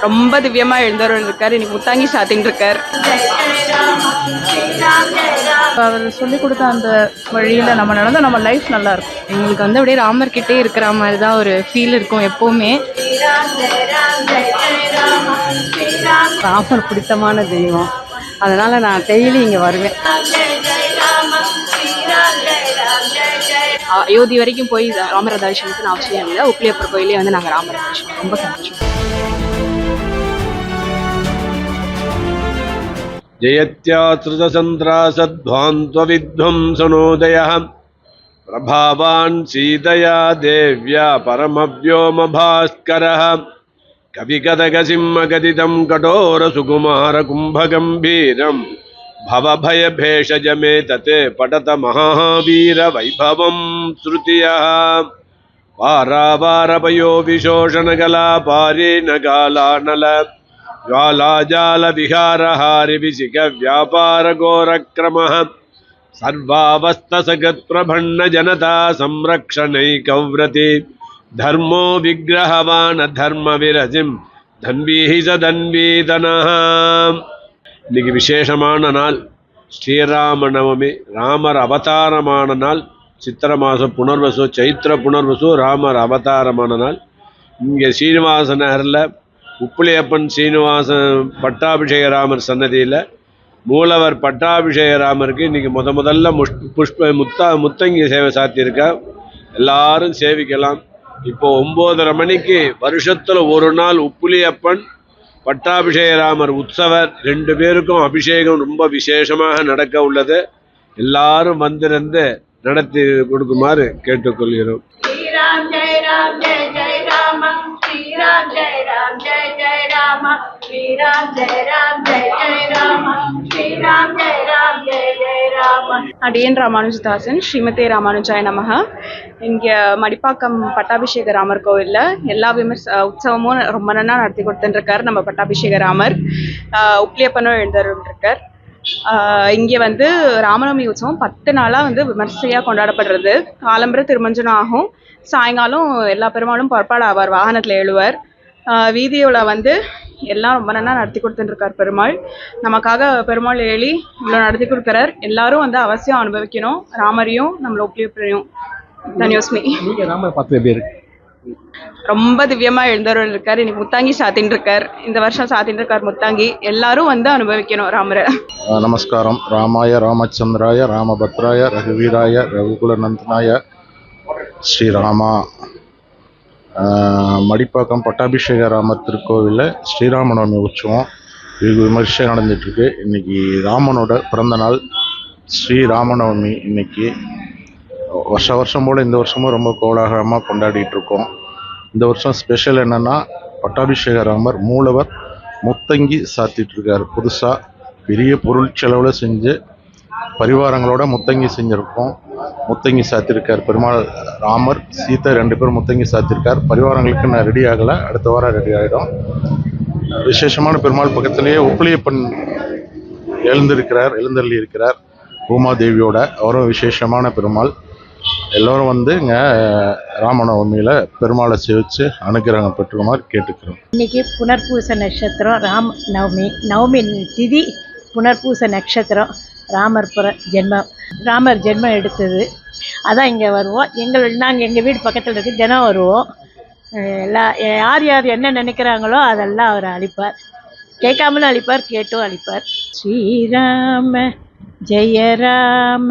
ரொம்ப திவ்யமா எழுந்தவர் இருக்கார். இன்னைக்கு முத்தாங்கி சாத்தின்னு இருக்கார். அவர் சொல்லி கொடுத்த அந்த வழியில நம்ம நடந்தா நம்ம லைஃப் நல்லா இருக்கும். எங்களுக்கு வந்து அப்படியே ராமர் கிட்டே இருக்கிற மாதிரி தான் ஒரு ஃபீல் இருக்கும் எப்பவுமே. ராமர் பிடித்தமான தெய்வம். அதனால நான் டெய்லி இங்க வருவேன். அயோத்தி வரைக்கும் போய் த- ராமர் தரிசனத்துக்கு அவசியம் இல்லை. உப்பிலியப்பர் கோயிலே வந்து நாங்கள் ராமர் தரிசனம் ரொம்ப சந்தோஷம். जयत्याश्रितचन्द्रासध्वान्त्वविध्वंसनोदयः प्रभावान् सीतया देव्या परमव्योमभास्करः। कविकदगसिंहगदितं कठोरसुकुमारकुम्भगम्भीरम् भवभयभेषजमेतत् पठत महावीरवैभवं श्रुतियः। वारावारपयो विशोषणकलापारेण कालानल ज्वालाजालविहारहारिविशिखव्यापारघोरक्रमः सर्वावस्थसगत्प्रभण्णजनता संरक्षणैकव्रति धर्मो विग्रहवान् धर्मविरजिं தன்வீஹி சதன்வீதனः இன்னைக்கு விசேஷமான நாள் ஸ்ரீராம நவமி ராமர் அவதாரமான நாள் சித்திர மாதம் புனர்வசு சைத்திர புனர்வசு ராமர் அவதாரமான நாள் இங்கே சீனிவாச நகரில் உப்புளியப்பன் சீனிவாசன் பட்டாபிஷேக ராமர் சன்னதியில் மூலவர் பட்டாபிஷேக இன்றைக்கி முத முதல்ல முஷ் புஷ்ப முத்தா முத்தங்கி சேவை சாத்தியிருக்கா. எல்லாரும் சேவிக்கலாம். இப்போ ஒம்போதரை மணிக்கு வருஷத்தில் ஒரு நாள் உப்புளியப்பன் பட்டாபிஷேக ராமர் உற்சவர் ரெண்டு பேருக்கும் அபிஷேகம் ரொம்ப விசேஷமாக நடக்க உள்ளது. எல்லாரும் வந்திருந்து நடத்தி கொடுக்குமாறு கேட்டுக்கொள்கிறோம். राम जय राम जय जय राम श्री राम जय राम जय जय राम श्री राम जय राम जय जय राम அடியன் ராமானுஜதாசன் ஸ்ரீமதே ராமானுஜாய நமக இங்கே மடிப்பாக்கம் பட்டாபிஷேக ராமர் கோவிலில் எல்லா விமர்ச உற்சவமும் ரொம்ப நல்லா நடத்தி கொடுத்துட்டுருக்கார் நம்ம பட்டாபிஷேக ராமர் ஆஹ் உப்பிலியப்பனும் எழுந்தருள்ருக்கார் இங்கே வந்து ராமநவமி உற்சவம் பத்து நாளாக வந்து விமர்சையாக கொண்டாடப்படுறது. காலம்பர திருமஞ்சனம் ஆகும். சாயங்காலம் எல்லா பெருமாளும் புறப்பாடு ஆவார் வாகனத்தில் எழுவர் வீதியோல வந்து எல்லாம் ரொம்ப நல்லா நடத்தி கொடுத்துட்டுருக்கார் பெருமாள். நமக்காக பெருமாள் ஏழி இவ்வளோ நடத்தி கொடுக்குறார். எல்லாரும் வந்து அவசியம் அனுபவிக்கணும். ராமரையும் நம்மள ஒப்பிலியப்பரையும் தன்யோஸ்மி ராமர் பார்த்து எப்படி இருக்கு? ரொம்ப திவ்யமா எழுந்தருள் இருக்கார். இன்னைக்கு முத்தாங்கி சாத்தின் இருக்கார். இந்த வருஷம் சாத்தின் இருக்கார் முத்தாங்கி. எல்லாரும் வந்து அனுபவிக்கணும் ராமரை. நமஸ்காரம். ராமாய ராமச்சந்திராய ராமபத்ராய ரகுவீராய ரகுகுலநந்தனாய ஸ்ரீராமா. மடிப்பாக்கம் பட்டாபிஷேக ராமர் திருக்கோவிலில் ஸ்ரீராமநவமி உற்சவம் வெகு விமர்சையாக நடந்துட்டுருக்கு இன்னைக்கு ராமனோட பிறந்த நாள் ஸ்ரீராமநவமி இன்னைக்கு. வருஷ வருஷம் போல் இந்த வருஷமும் ரொம்ப கோலாகலமாக கொண்டாடிட்டு இருக்கோம் இந்த வருஷம் ஸ்பெஷல் என்னென்னா பட்டாபிஷேக ராமர் மூலவர் முத்தங்கி சாத்திட்டு புதுசாக பெரிய பொருள் செலவில் செஞ்சு பரிவாரங்களோட முத்தங்கி செஞ்சுருக்கோம். முத்தங்கி சாத்திருக்கார். பெருமாள் ராமர் சீதா ரெண்டு பேரும் முத்தங்கி சாத்திருக்கார். பரிவாரங்களுக்கு நான் ரெடி ஆகலை. அடுத்த வாரம் ரெடி ஆகிடும் விசேஷமான பெருமாள் பக்கத்திலேயே உப்பிலியப்பன் எழுந்திருக்கிறார் எழுந்தள்ளி இருக்கிறார் பூமாதேவியோட. அவரும் விசேஷமான பெருமாள். எல்லோரும் வந்து இங்கே ராமநவமியில் பெருமாளை சேவிச்சு அனுகிரகம் பெற்றுக்குமாறு கேட்டுக்கிறோம். இன்னைக்கு புனர்பூச நட்சத்திரம் ராம் நவமி நவமி திதி புனர்பூச நட்சத்திரம் ராமர் புற ஜென்மம் ராமர் ஜென்மம் எடுத்தது. அதான் இங்கே வருவோம். எங்கள் நாங்கள் எங்கள் வீடு பக்கத்தில் இருக்கு தினம் வருவோம். எல்லா யார் யார் என்ன நினைக்கிறாங்களோ அதெல்லாம் அவர் அழிப்பார் கேட்காமலும் அழிப்பார் கேட்டும் அழிப்பார் ஸ்ரீராம ஜெயராம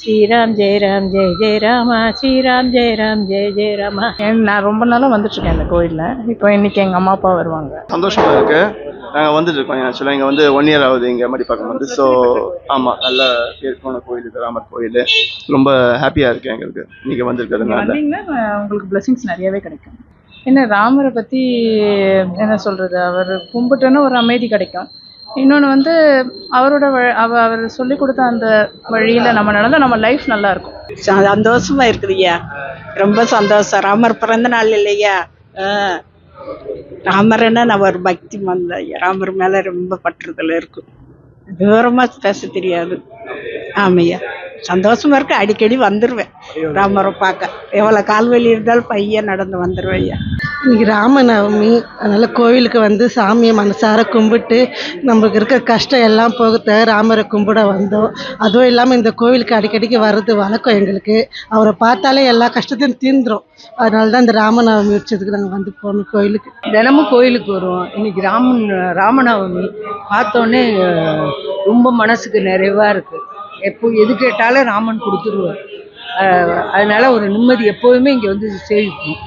ஸ்ரீராம் ஜெய ராம் ஜெய ஜெய ராமா ஸ்ரீராம் ஜெய ராம் ஜெய ஜெய ராமா. நான் ரொம்ப நாளாக வந்துட்டு இருக்கேன் இந்த கோயிலில். இப்போ இன்னைக்கு எங்கள் அம்மா அப்பா வருவாங்க. சந்தோஷமா இருக்கு. நாங்கள் வந்துட்டு இருக்கோம் ஆக்சுவலாக இங்கே வந்து ஒன் இயர் ஆகுது இங்கே மடிப்பாக்கம் வந்து. ஸோ ஆமாம் நல்ல பேர் போன கோயில் இது ராமர் கோயில். ரொம்ப ஹாப்பியாக இருக்கு எங்களுக்கு. இன்னைக்கு நீங்க வந்திருக்கிறதுனால. உங்களுக்கு பிளெஸிங்ஸ் நிறையவே கிடைக்கும். என்ன ராமரை பற்றி என்ன சொல்கிறது அவர் கும்பிட்டோன்னா ஒரு அமைதி கிடைக்கும். இன்னொன்று வந்து அவரோட அவ அவர் சொல்லி கொடுத்த அந்த வழியில் நம்ம நடந்தால் நம்ம லைஃப் நல்லா இருக்கும் சந்தோஷமா இருக்குதுய்யா. ரொம்ப சந்தோஷம். ராமர் பிறந்த நாள் இல்லையா ராமர்னா நான் ஒரு பக்தி மந்த ராமர் மேல ரொம்ப பற்றுதல் இருக்கும். விவரமா பேச தெரியாது. ஆமையா சந்தோஷமா இருக்கு. அடிக்கடி வந்துடுவேன் ராமரை பார்க்க. எவ்வளவு கால்வெளி இருந்தாலும் பையன் நடந்து வந்துருவேன் ஐயா இன்னைக்கு ராமநவமி. அதனால் கோவிலுக்கு வந்து சாமியை மனசார கும்பிட்டு நம்மளுக்கு இருக்க கஷ்டம் எல்லாம் போகத்த ராமரை கும்பிட வந்தோம். அதுவும் இல்லாமல் இந்த கோவிலுக்கு அடிக்கடிக்கு வர்றது வழக்கம் எங்களுக்கு. அவரை பார்த்தாலே எல்லா கஷ்டத்தையும் தீர்ந்துரும். அதனால தான் இந்த ராமநவமி உற்சவத்துக்கு நாங்கள் வந்து போனோம் கோயிலுக்கு தினமும் கோயிலுக்கு வருவோம். இன்னைக்கு ராமன் ராமநவமி பார்த்தோன்னே ரொம்ப மனசுக்கு நிறைவாக இருக்குது எப்போ எது கேட்டாலும் ராமன் கொடுத்துருவார். அதனால் அதனால ஒரு நிம்மதி எப்போதுமே இங்கே வந்து சேவிக்கும்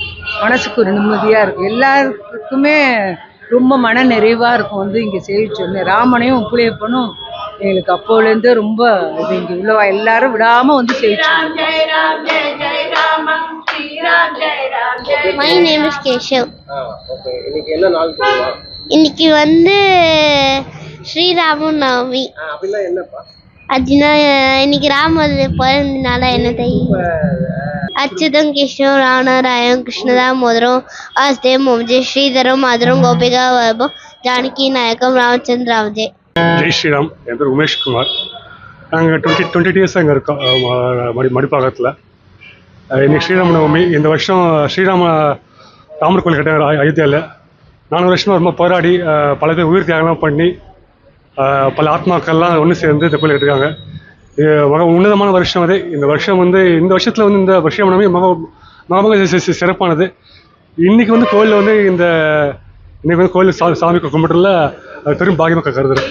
மனசுக்கு ஒரு நிம்மதியாக இருக்கும். எல்லாருக்குமே ரொம்ப மன நிறைவாக இருக்கும் வந்து இங்கே சேவிச்சோடனே ராமனையும் உப்புளையப்பனும் எங்களுக்கு அப்போலேருந்து ரொம்ப இது இங்கே உள்ள எல்லாரும் விடாமல் வந்து சேவிச்சோம் மை நேம் இஸ் இன்னைக்கு வந்து ஸ்ரீராம நவமி அப்படின்னா என்னப்பா? அதுனா இன்னைக்கு ராமர் பிறந்தனால என்ன தெரியும்? அச்சுதம் கிருஷ்ணம் கிருஷ்ணதா கிருஷ்ணதாமோதரம் வாசுதேவ் மோஜே ஸ்ரீதரம் மதுரம் கோபிகா வைபவ் ஜானகி நாயகம் ராமச்சந்திர ராமஜெய் ஜெய் ஸ்ரீராம். என் பேர் உமேஷ் குமார். நாங்கள் டுவெண்ட்டி டுவெண்ட்டி டேஸ் அங்கே இருக்கோம். மடி மடிப்பாக்கத்தில். இன்னைக்கு ஸ்ரீராம நவமி. இந்த வருஷம் ஸ்ரீராம ராமர் கோயில் கட்ட அயோத்தியாவில் நானூறு வருஷமா ரொம்ப போராடி பல பேர் உயிர் தியாகம்லாம் பண்ணி பல ஆத்மாக்கள்லாம் ஒன்று சேர்ந்து இந்த கோயில் கட்டிருக்காங்க மக உன்னதமான வருஷம் அது. இந்த வருஷம் வந்து இந்த வருஷத்தில் வந்து இந்த வருஷம் நவமி மக சிறப்பானது. இன்னைக்கு வந்து கோயிலில் வந்து இந்த இன்னைக்கு வந்து கோயில் சா சாமி கும்பிட்டுல அது பெரும் பாகியமாக கருதுறேன்.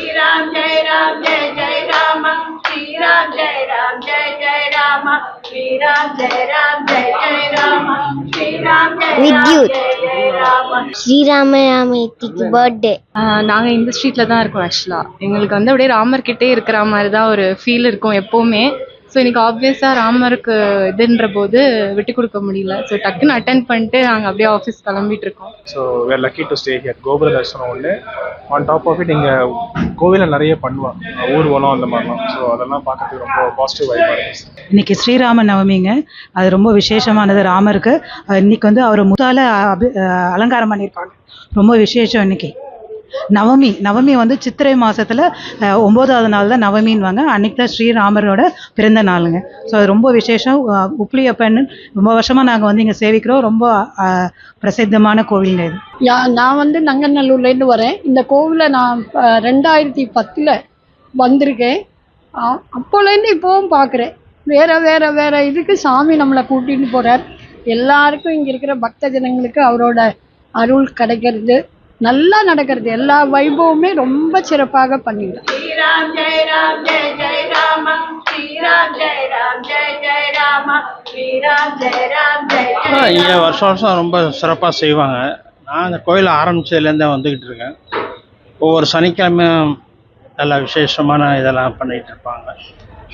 வித்யுத் ஸ்ரீராம ராமேத்திக்கு பர்த்டே நாங்கள் இந்த ஸ்ட்ரீட்டில் தான் இருக்கோம் ஆக்சுவலாக எங்களுக்கு வந்து அப்படியே ராமர் ராமர்கிட்டே இருக்கிற மாதிரி தான் ஒரு ஃபீல் இருக்கும் எப்போவுமே. ஸோ இன்னைக்கு ஆப்வியஸாக ராமருக்கு இதுன்ற போது விட்டு கொடுக்க முடியல. ஸோ டக்குன்னு அட்டன் பண்ணிட்டு நாங்கள் அப்படியே ஆஃபீஸ் கிளம்பிட்டு இருக்கோம் so we're lucky to stay here கோபுர தரிசனம் ஒன்று ஆன் டாப் ஆஃப் இட் இங்கே கோவிலில் நிறைய பண்ணுவாங்க. ஊர்வலம் அந்த மாதிரிலாம். ஸோ அதெல்லாம் பார்க்கறதுக்கு ரொம்ப பாசிட்டிவ் வைப்பாக இருக்குது இன்னைக்கு ஸ்ரீராம நவமிங்க அது ரொம்ப விசேஷமானது ராமருக்கு. இன்னைக்கு வந்து அவர் முத்தால அலங்காரம் பண்ணியிருக்காங்க ரொம்ப விசேஷம் இன்னைக்கு. நவமி நவமி வந்து சித்திரை மாசத்துல ஒம்போதாவது நாள் தான் நவமின்வாங்க அன்னைக்கு தான் ஸ்ரீராமரோட பிறந்த நாளுங்க. ஸோ அது ரொம்ப விசேஷம். உப்ளியப்பன் ரொம்ப வருஷமா நாங்கள் வந்து இங்கே சேவிக்கிறோம். ரொம்ப அஹ், பிரசித்தமான கோவிலுங்க இது. யா நான் வந்து நங்கநல்லூர்லேருந்து வரேன். இந்த கோவிலை நான் ரெண்டாயிரத்தி பத்தில் வந்திருக்கேன். அ- அப்போலேருந்து இப்போவும் பார்க்குறேன். வேற வேற வேற இதுக்கு சாமி நம்மளை கூட்டிகிட்டு போறார். எல்லாருக்கும் இங்கே இருக்கிற பக்த ஜனங்களுக்கு அவரோட அருள் கிடைக்கிறது. நல்லா நடக்கிறது. எல்லா வைபவமே ரொம்ப சிறப்பாக பண்ணிடும் இங்கே வருஷம் வருஷம் ரொம்ப சிறப்பாக செய்வாங்க. நான் இந்த கோயில் ஆரம்பிச்சதுலேருந்தே வந்துக்கிட்டு இருக்கேன். ஒவ்வொரு சனிக்கிழமையும் நல்லா விசேஷமான இதெல்லாம் பண்ணிகிட்டு இருப்பாங்க.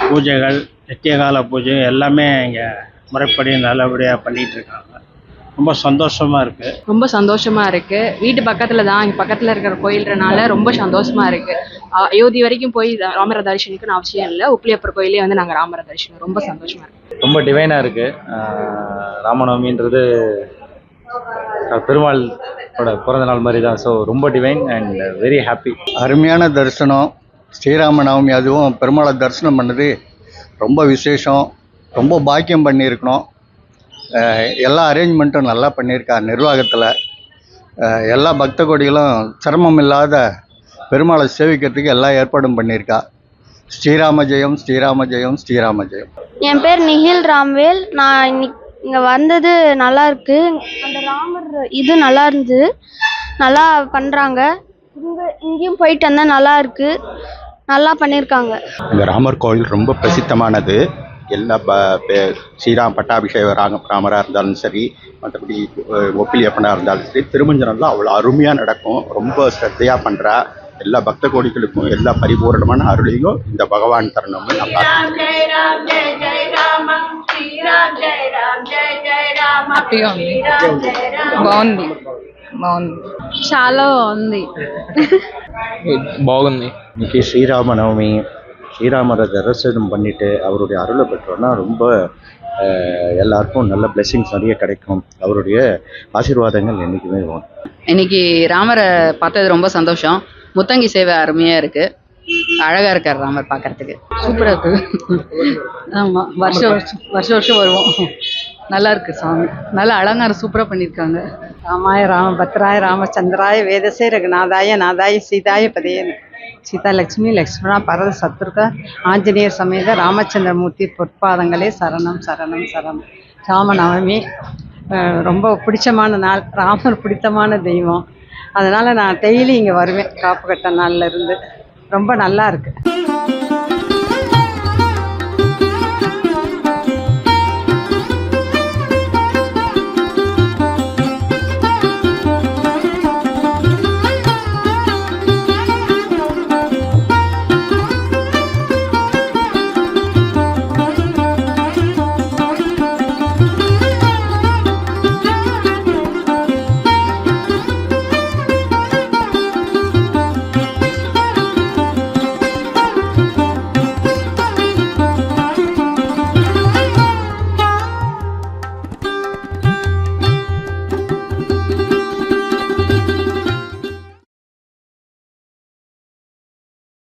பூஜைகள் நித்தியகால பூஜை எல்லாமே இங்கே முறைப்படி நல்லபடியாக பண்ணிகிட்டு இருக்காங்க. ரொம்ப சந்தோஷமாக இருக்குது ரொம்ப சந்தோஷமா இருக்கு. வீட்டு பக்கத்துல தான் இங்க பக்கத்துல இருக்கிற கோயில்றனால ரொம்ப சந்தோஷமா இருக்கு. அயோத்தி வரைக்கும் போய் ராமர தரிசனிக்கணும்னு அவசியம் இல்லை. உப்ளியப்பர் கோயிலே வந்து நாங்க ராமர தரிசனம். ரொம்ப சந்தோஷமா இருக்கு. ரொம்ப டிவைனாக இருக்குது ராமநவமின்றது பெருமாளோட பிறந்த நாள் மாதிரி தான் ஸோ ரொம்ப டிவைன் அண்ட் வெரி ஹாப்பி அருமையான தரிசனம். ஸ்ரீராம நவமி அதுவும் பெருமாளை தரிசனம் பண்ணது ரொம்ப விசேஷம். ரொம்ப பாக்கியம் பண்ணியிருக்கணும். எல்லா அரேஞ்ச்மெண்ட்டும் நல்லா பண்ணியிருக்கா. நிர்வாகத்தில் எல்லா பக்த கோடிகளும் சிரமம் இல்லாத பெருமாளை சேவிக்கிறதுக்கு எல்லா ஏற்பாடும் பண்ணியிருக்கா. ஸ்ரீராம ஜெயம் ஸ்ரீராம ஜெயம் ஸ்ரீராம ஜெயம். என் பேர் நிகில் ராம்வேல். நான் இன்னைக்கு இங்கே வந்தது நல்லா இருக்கு. அந்த ராமர் இது நல்லா இருந்தது. நல்லா பண்ணுறாங்க இங்கே இங்கேயும் போயிட்டு வந்தேன் நல்லா இருக்கு. நல்லா பண்ணியிருக்காங்க. இந்த ராமர் கோயில் ரொம்ப பிரசித்தமானது. எல்லா ப ஸ்ரீராம் பட்டாபிஷேக ராம ராமராக இருந்தாலும் சரி மற்றபடி ஒப்பிலியப்பனாக இருந்தாலும் சரி திருமஞ்சனம்லாம் அவ்வளோ அருமையாக நடக்கும். ரொம்ப ஸ்ரத்தையாக பண்ணுறா எல்லா பக்த கோடிகளுக்கும் எல்லா பரிபூரணமான அருளையும் இந்த பகவான் தரணும்னு நான் హ్యాపీగా ఉంది బాగుంది బాగుంది చాలా శ్రీరామనవమి ஸ்ரீராம நவமி ஸ்ரீராமரை தரிசனம் பண்ணிட்டு அவருடைய அருளை பெற்றோன்னா ரொம்ப எல்லாருக்கும் நல்ல blessings நிறைய கிடைக்கும். அவருடைய ஆசீர்வாதங்கள் என்றைக்குமே வேணும் இன்னைக்கு ராமரை பார்த்தது ரொம்ப சந்தோஷம். முத்தங்கி சேவை அருமையாக இருக்கு. அழகா இருக்கார் ராமர் பார்க்கறதுக்கு. சூப்பராக இருக்கு. வருஷம் வருஷம் வருஷம் வருஷம் வருவோம். நல்லா இருக்கு சாமி. நல்லா அலங்காரம் சூப்பராக பண்ணியிருக்காங்க ராமாய ராம பத்ராய ராமச்சந்திராய வேதசே ரகுநாதாய நாதாய சீதாய பதேன சீதா லட்சுமி லக்ஷ்மணா பரத சத்ருக ஆஞ்சநேயர் சமேத ராமச்சந்திரமூர்த்தி பொற்பாதங்களே சரணம் சரணம் சரணம். ராமநவமி நவமி ரொம்ப பிடிச்சமான நாள். ராமர் பிடித்தமான தெய்வம். அதனால் நான் டெய்லி இங்கே வருவேன். காப்பு கட்ட நாள்ல இருந்து. ரொம்ப நல்லா இருக்கு.